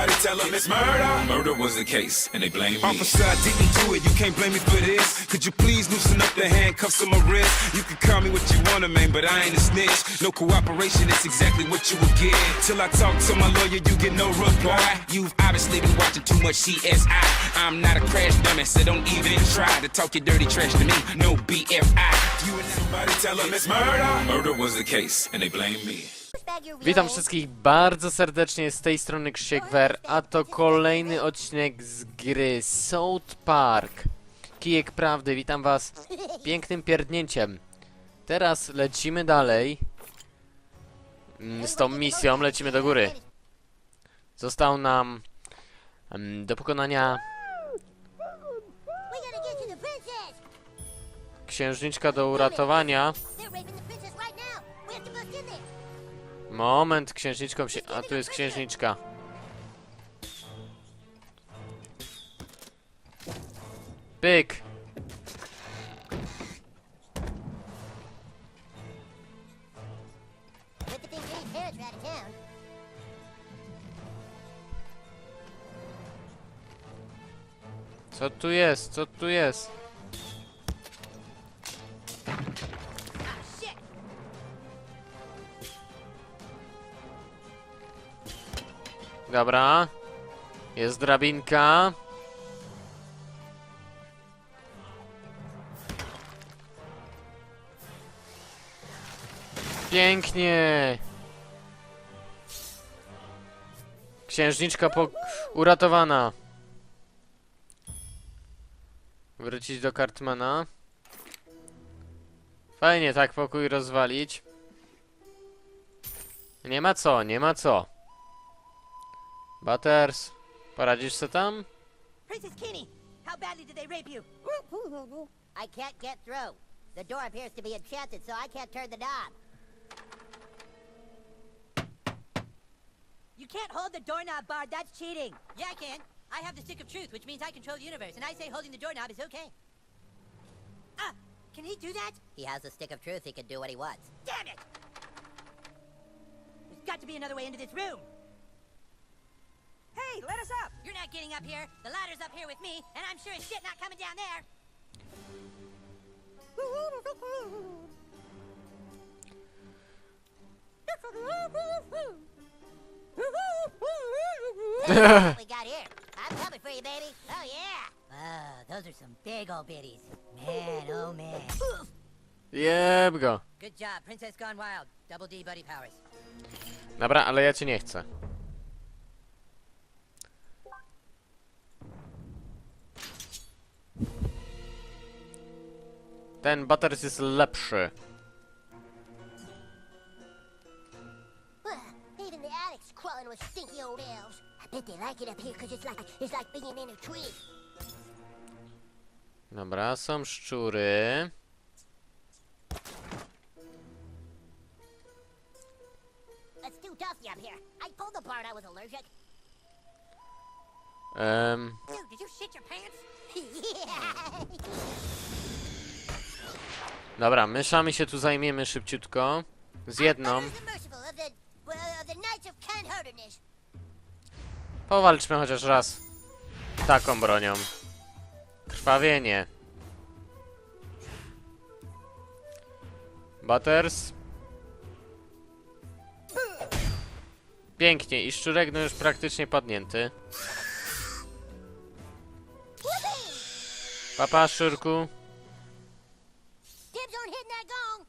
somebody, tell them it's murder. Murder was the case, and they blame me. Officer, I didn't do it. You can't blame me for this. Could you please loosen up the handcuffs on my wrist? You can call me what you wanna, man, but I ain't a snitch. No cooperation, it's exactly what you will get. Till I talk to my lawyer, you get no reply. You've obviously been watching too much CSI. I'm not a crash dummy, so don't even try to talk your dirty trash to me. No BFI. You and somebody, tell them it's murder. Murder was the case, and they blame me. Witam wszystkich bardzo serdecznie z tej strony Krzysiek Wer, a to kolejny odcinek z gry South Park. Kijek Prawdy, witam was pięknym pierdnięciem. Teraz lecimy dalej mm, z tą misją, lecimy do góry. Został nam mm, do pokonania księżniczka do uratowania. Moment, księżniczką się... A tu jest księżniczka. Pyk! Co tu jest? Co tu jest? Dobra. Jest drabinka. Pięknie. Księżniczka po... uratowana. Wrócić do Cartmana. Fajnie tak pokój rozwalić. Nie ma co, nie ma co. Butters, poradzisz se tam? Princess Kenny, how badly did they rape you? I can't get through. The door appears to be enchanted, so I can't turn the knob. You can't hold the doorknob, Bard. That's cheating. Yeah, I can. I have the stick of truth, which means I control the universe, and I say holding the doorknob is okay. Ah, can he do that? He has the stick of truth, he can do what he wants. Damn it! There's got to be another way into this room. Hey, let us up! You're not getting up here. The ladder's up here with me, and I'm sure as shit not coming down there. what we got here? I'm coming for you, baby. Oh, yeah. Oh, those are some big old bitties. Man, oh, man. Jeb go. Good job, Princess Gone Wild. Double D buddy powers. Dobra, ale ja cię nie chcę. Ten Butters jest lepszy. Even the attic's crawling with stinky old elves. I bet they like it up here because it's like, it's like being in a tree. Dobra, są szczury. It's too dusty up here. I told the part I was allergic. Em, Dude, did you shit your pants? yeah. Dobra, myszami się tu zajmiemy szybciutko. Z jedną. Powalczmy chociaż raz. Taką bronią. Krwawienie. Butters. Pięknie i szczurek no już praktycznie padnięty. Papa, szczurku. Dibs on hitting that gong.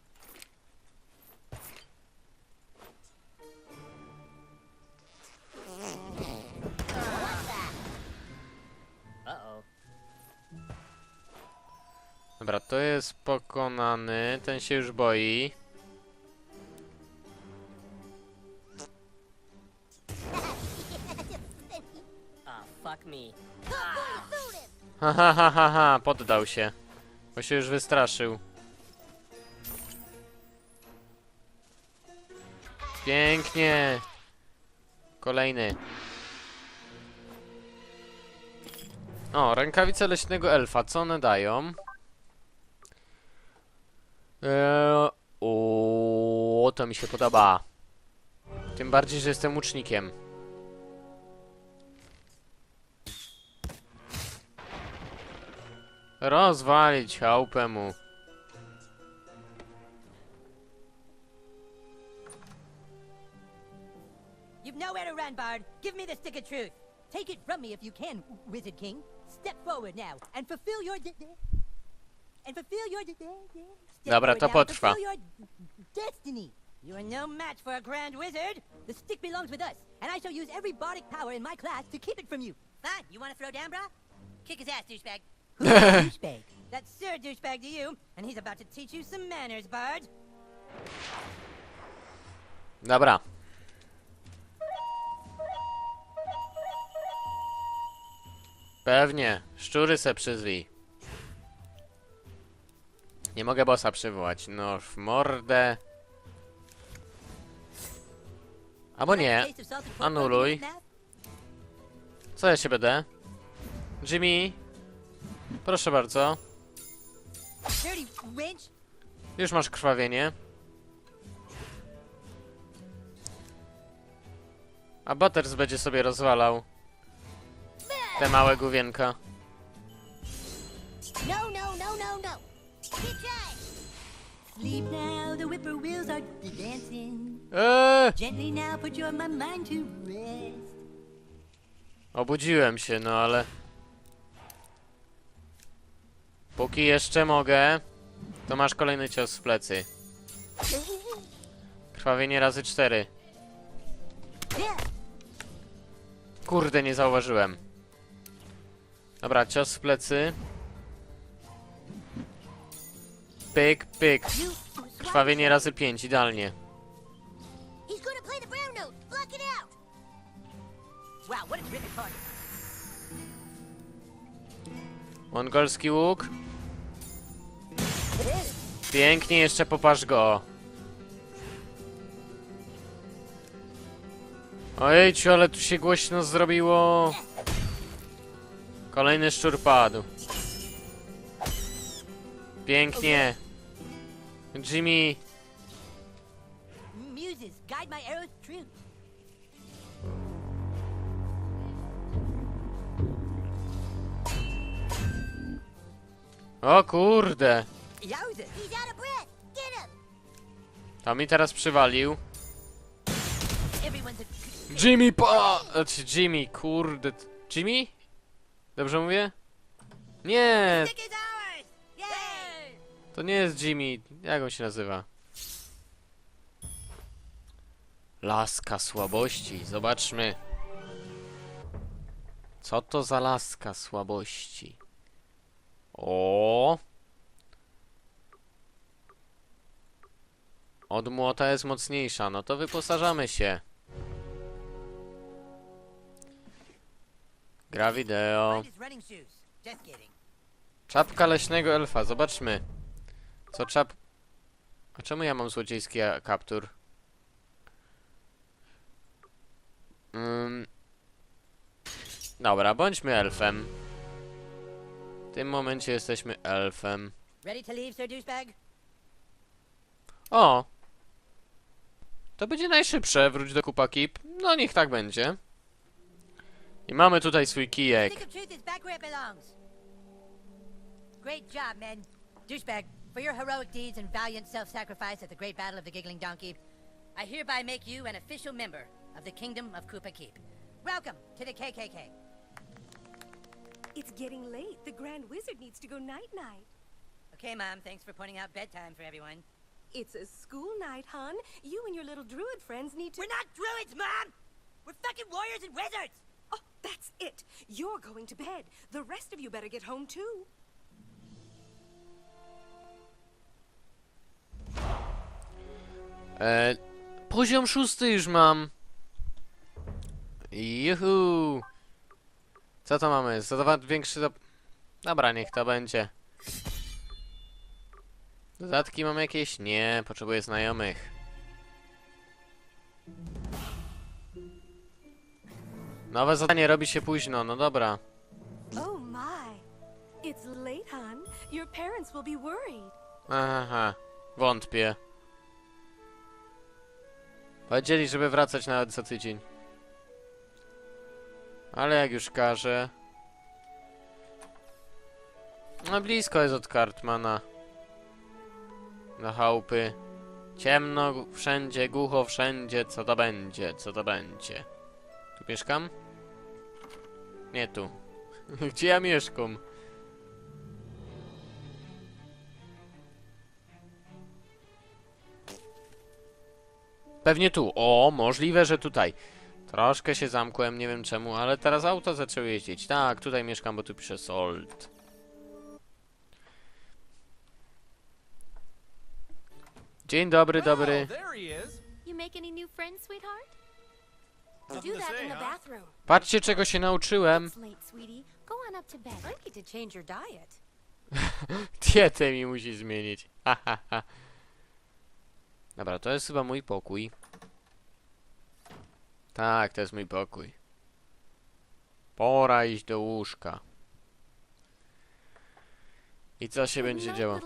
Dobra, to jest pokonany. Ten się już boi. Oh. Ha ha ha ha ha, poddał się. Bo się już wystraszył. Pięknie! Kolejny. O, rękawice leśnego elfa. Co one dają? Eee, o, to mi się podoba. Tym bardziej, że jestem łucznikiem. Rozwalić chałupę mu. You've nowhere to run, Bard. Give me the stick of truth. Take it from me if you can, Wizard King. Step forward now and fulfill your and fulfill your Dobra, to potrwa. destiny. You are no match for a grand wizard. The stick belongs with us, and I shall use every bardic power in my class to keep it from you. Fine. You want to throw down, brah? Kick his ass, douchebag. Who's douchebag? That's Sir Douchebag to you, and he's about to teach you some manners, Bard. Dobra. Pewnie. Szczury se przyzwij. Nie mogę bossa przywołać. No w mordę. Albo nie. Anuluj. Co ja się będę? Jimmy. Proszę bardzo. Już masz krwawienie. A Butters będzie sobie rozwalał. Te małe główienka. No, no, no, no, no. Sleep now, the whippoorwills are dancing. Eee! Gently now, put your mind to rest. Obudziłem się, no ale... Póki jeszcze mogę, to masz kolejny cios w plecy. Krwawienie razy cztery. Kurde, nie zauważyłem. Dobra, cios w plecy. Pyk, pyk. Krwawienie razy pięć, idealnie. Mongolski łuk. Pięknie, jeszcze popatrz go. Ojejciu, ale tu się głośno zrobiło. Kolejny szczur padł. Pięknie. Jimmy, Muses, guide my arrows true. o kurde. To mi teraz przywalił. Jimmy pa... Znaczy Jimmy, kurde. Jimmy? Dobrze mówię? Nie, to nie jest Jimmy. Jak on się nazywa? Laska słabości. Zobaczmy. Co to za laska słabości? O. Od młota jest mocniejsza, no to wyposażamy się. Gra wideo. Czapka leśnego elfa, zobaczmy. Co czap... A czemu ja mam złodziejski kaptur? Ym... Dobra, bądźmy elfem. W tym momencie jesteśmy elfem. O! To będzie najszybsze, wróć do kupa kip. No niech tak będzie. I mamy tutaj swój kijek. Stick of truth is back where it belongs. Great job, men. Douchebag, for your heroic deeds and valiant self-sacrifice at the Great Battle of the Giggling Donkey, I hereby make you an official member of the Kingdom of Koopa Keep. Welcome to the KKK. It's getting late. The Grand Wizard needs to go night-night. Okay, Mom, thanks for pointing out bedtime for everyone. It's a school night, hon. You and your little druid friends need to- We're not druids, Mom! We're fucking warriors and wizards! Oh, that's it. You're going to bed. The rest of you better get home, too. E, poziom szósty już mam. Juhu. Co to mamy? Zadawat większy do... Dobra, niech to będzie. Dodatki mam jakieś? Nie, potrzebuję znajomych. Nowe zadanie robi się późno, no dobra. Oh, my. It's late, hon. Your parents will be worried. Aha, wątpię. Powiedzieli, żeby wracać nawet za tydzień. Ale jak już każe... No blisko jest od Cartmana. Do chałupy. Ciemno wszędzie, głucho wszędzie. Co to będzie? Co to będzie? Mieszkam? Nie tu. Gdzie ja mieszkam? Pewnie tu. O, możliwe, że tutaj. Troszkę się zamkłem, nie wiem czemu, ale teraz auto zaczęły jeździć. Tak, tutaj mieszkam, bo tu pisze Sold. Dzień dobry, dobry. You make any new friends, sweetheart? Nothing Do to that say, in the huh? bathroom. Patrzcie, czego się nauczyłem. It's late, sweetie. Go on up to bed. I need to change your diet. Dietę mi musi zmienić. Ha, ha, ha. Dobra, to jest chyba mój pokój. Tak, to jest mój pokój. Pora iść do łóżka. I co się będzie działo?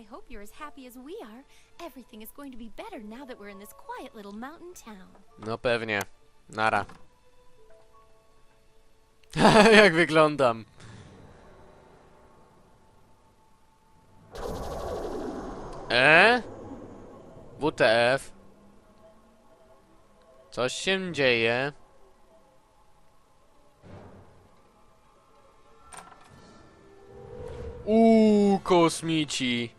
I hope you're as happy as we are. Everything is going to be better now that we're in this quiet little mountain town. No pewnie. Nara. Jak wyglądam? E? WTF? Coś się dzieje. Uuu, kosmici.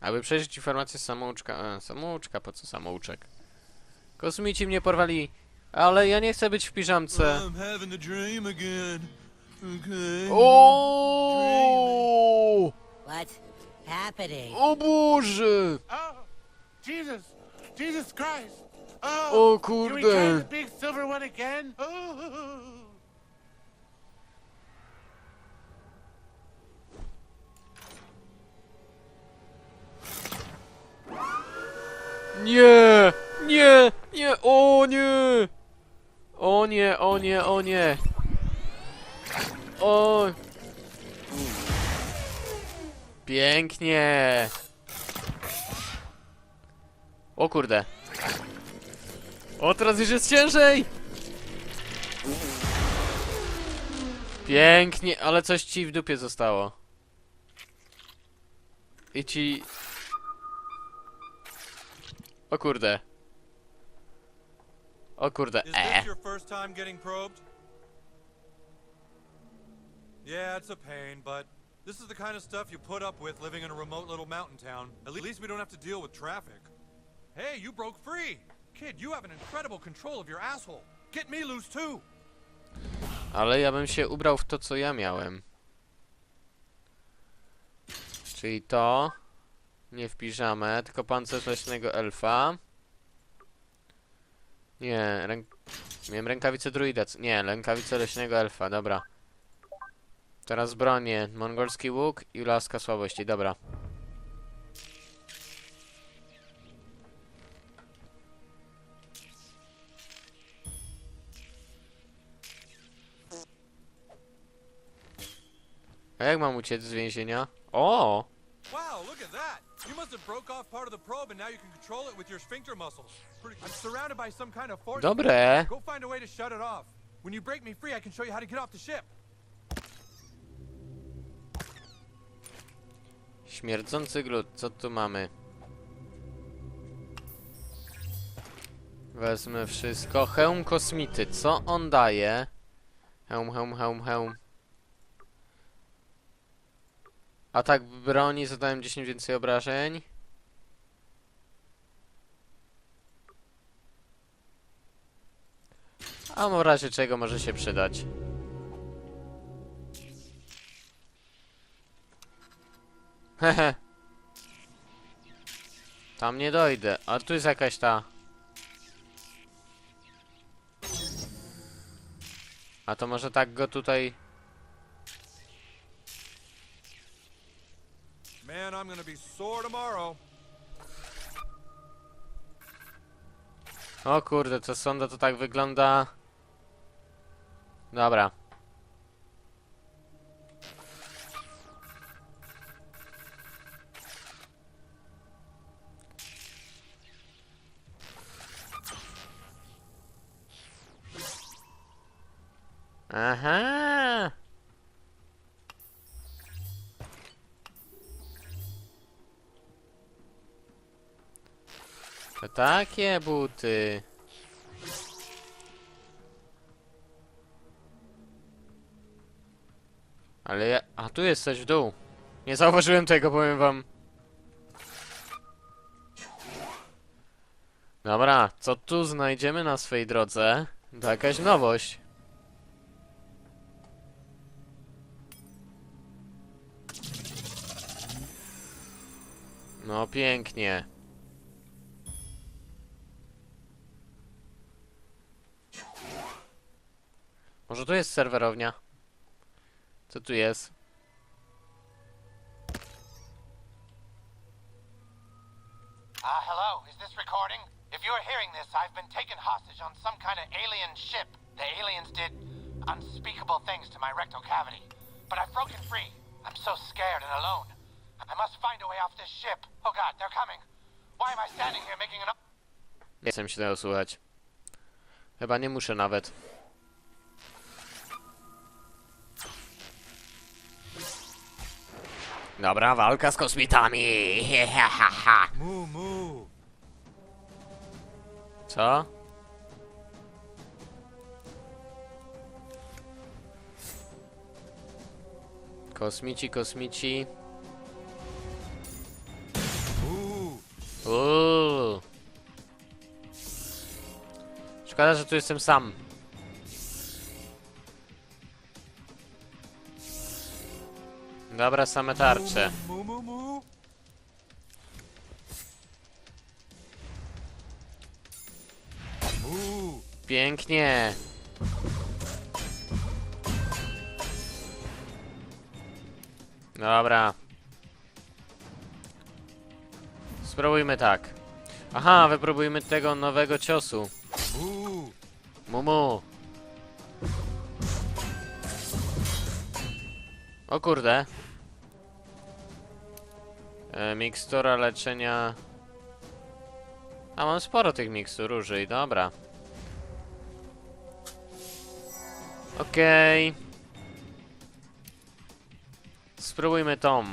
Aby przejrzeć informację samouczka... A, samouczka, po co samouczek? Kosmici mnie porwali, ale ja nie chcę być w piżamce. O! What's happening? O Boże! Oh, Jesus, Jesus Christ. Oh, O kurde! Nie! Nie! Nie! O nie! O nie, o nie, o nie! O! Pięknie! O kurde! O, teraz już jest ciężej! Pięknie, ale coś ci w dupie zostało. I ci... O kurde. O kurde, Is e. this your first time getting probed? Yeah, it's a pain, but this is the kind of stuff you put up with living in a remote little mountain town. At least we don't have to deal with traffic. Hey, you broke free! Kid, you have an incredible control of your asshole. Get me loose too! Ale ja bym się ubrał w to, co ja miałem. Czyli to. Nie w piżamę, tylko pancerz leśnego elfa. Nie, ręk... Miałem rękawice druida. Nie, rękawice leśnego elfa, dobra. Teraz bronię. Mongolski łuk i laska słabości, dobra. A jak mam uciec z więzienia? O! Wow, look at that! You must have broke off part of the probe and now you can control it with your sphincter muscles. I'm surrounded by some kind of force. Dobre! Go find a way to shut it off. When you break me free, I can show you how to get off the ship. Śmierdzący glut, co tu mamy? Wezmę wszystko. Hełm kosmity, co on daje? Hełm, hełm, hełm, hełm. Atak broni, zadałem 10 więcej obrażeń. A w razie czego może się przydać. Hehe. Tam nie dojdę. A tu jest jakaś ta. A to może tak go tutaj. Man, I'm gonna be sore tomorrow. O kurde, to sonda to tak wygląda. Dobra. Takie buty. Ale ja... A tu jest coś w dół. Nie zauważyłem tego, powiem wam. Dobra, co tu znajdziemy na swej drodze? To jakaś nowość. No pięknie. Może tu jest serwerownia? Co tu jest? Uh, hello, is this recording? If you're hearing this, I've been taken hostage on some kind of alien ship. The aliens did unspeakable things to my rectal cavity. But I've broken free. I'm so scared and alone. I must find a way off this ship. Oh god, they're coming. Why am I standing here making an... Nie chcę się tego słuchać. Chyba nie muszę nawet. Dobra, walka z kosmitami. Moo moo. Co? Kosmici, kosmici. Uuu. Szkoda, że tu jestem sam. Dobra, same tarcze. Pięknie. Dobra. Spróbujmy tak. Aha, wypróbujmy tego nowego ciosu. Moo. Mumu. O kurde. E, mikstura leczenia. A mam sporo tych mikstur, użyj, dobra. Okej. Spróbujmy tą.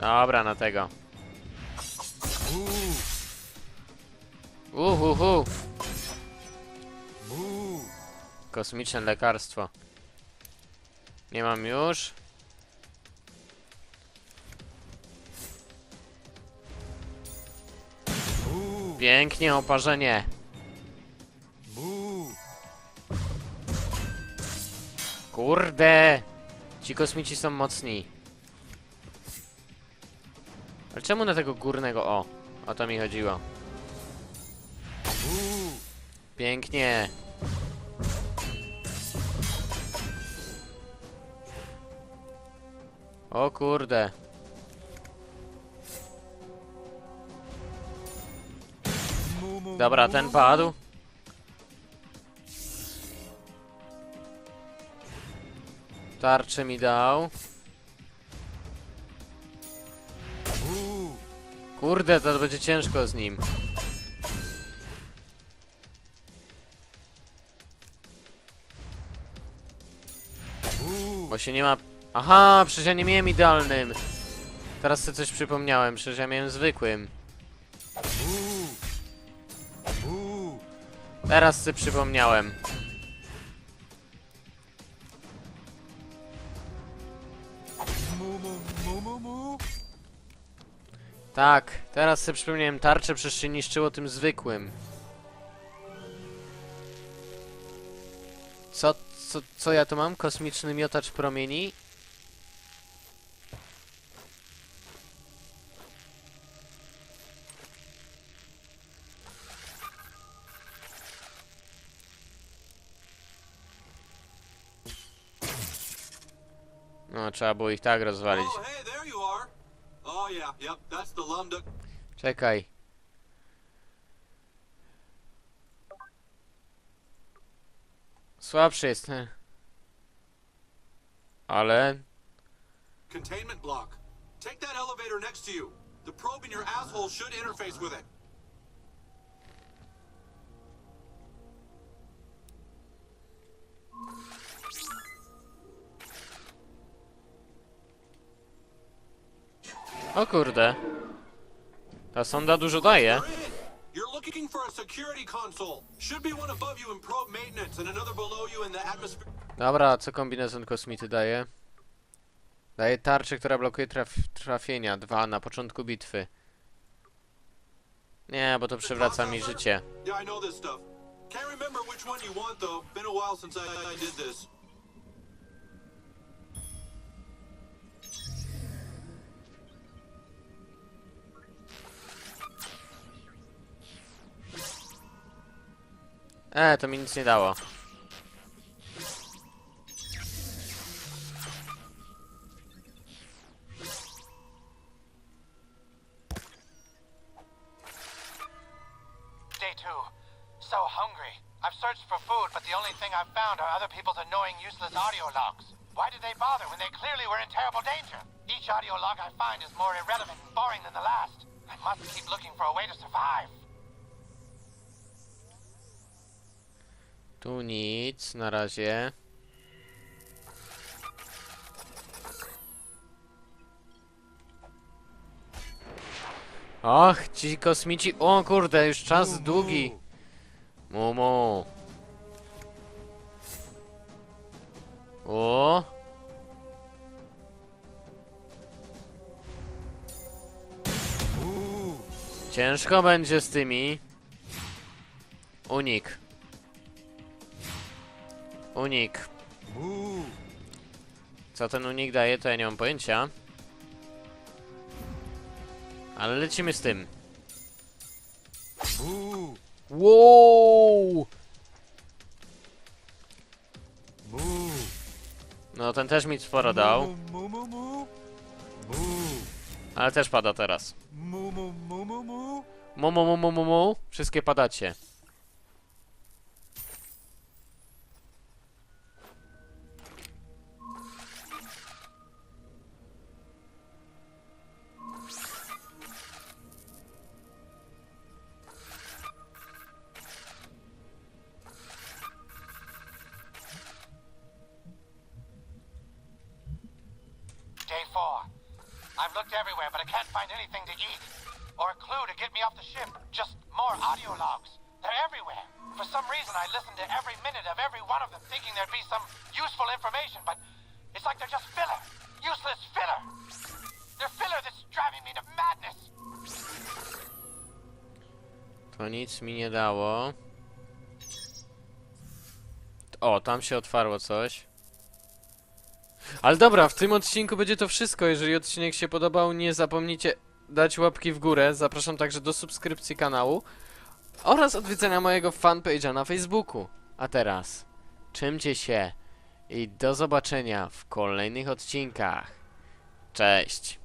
Dobra, na tego. Uhuhu. Kosmiczne lekarstwo. Nie mam już. Pięknie, oparzenie. Kurde! Ci kosmici są mocni. Ale czemu na tego górnego? O, o to mi chodziło. Pięknie. O kurde. Dobra, ten padł. Tarczę mi dał. Kurde, to będzie ciężko z nim. Bo się nie ma... Aha, przecież ja nie miałem idealnym. Teraz sobie coś przypomniałem, przecież ja miałem zwykłym. Teraz sobie przypomniałem. Tak, teraz sobie przypomniałem tarczę, przecież się niszczyło tym zwykłym. Co, co, co ja tu mam? Kosmiczny miotacz promieni? No, trzeba było ich tak rozwalić. Oh. Oh. Czekaj. Słabszy jest. Ale... Containment block. Take that elevator next to you. The probe in your asshole should interface with it. O kurde. Ta sonda dużo daje. You're in. You're looking for a security console. Should be one above you in probe maintenance and another below you in the atmosphere. Dobra, co kombinezon kosmity daje? Daje tarczę, która blokuje traf trafienia. Dwa na początku bitwy. Nie, bo to przywraca mi życie. Yeah, I know this stuff. Can't remember which one you want though. Been a while since I, I did this. E, to mi nic nie dało. Day two. So hungry. I've searched for food, but the only thing I've found are other people's annoying, useless audio logs. Why did they bother when they clearly were in terrible danger? Each audio log I find is more irrelevant and boring than the last. I must keep looking for a way to survive. Tu nic, na razie. Och, ci kosmici... O kurde, już czas długi. Mumu. O. Ciężko będzie z tymi. Unik. Unik. Co ten unik daje, to ja nie mam pojęcia. Ale lecimy z tym. Wow! No ten też mi sporo dał. Ale też pada teraz. Mu mu mu mu mu mu. Wszystkie padacie. Looked everywhere, but I can't find anything to eat. Or a clue to get me off the ship. Just more audio logs. They're everywhere. For some reason, I listened to every minute of every one of them, thinking there'd be some useful information, but it's like they're just filler. Useless filler. They're filler that's driving me to madness. To nic mi nie dało. O, tam się otwarło coś. Ale dobra, w tym odcinku będzie to wszystko. Jeżeli odcinek się podobał, nie zapomnijcie dać łapki w górę. Zapraszam także do subskrypcji kanału oraz odwiedzenia mojego fanpage'a na Facebooku. A teraz, czymcie się i do zobaczenia w kolejnych odcinkach. Cześć!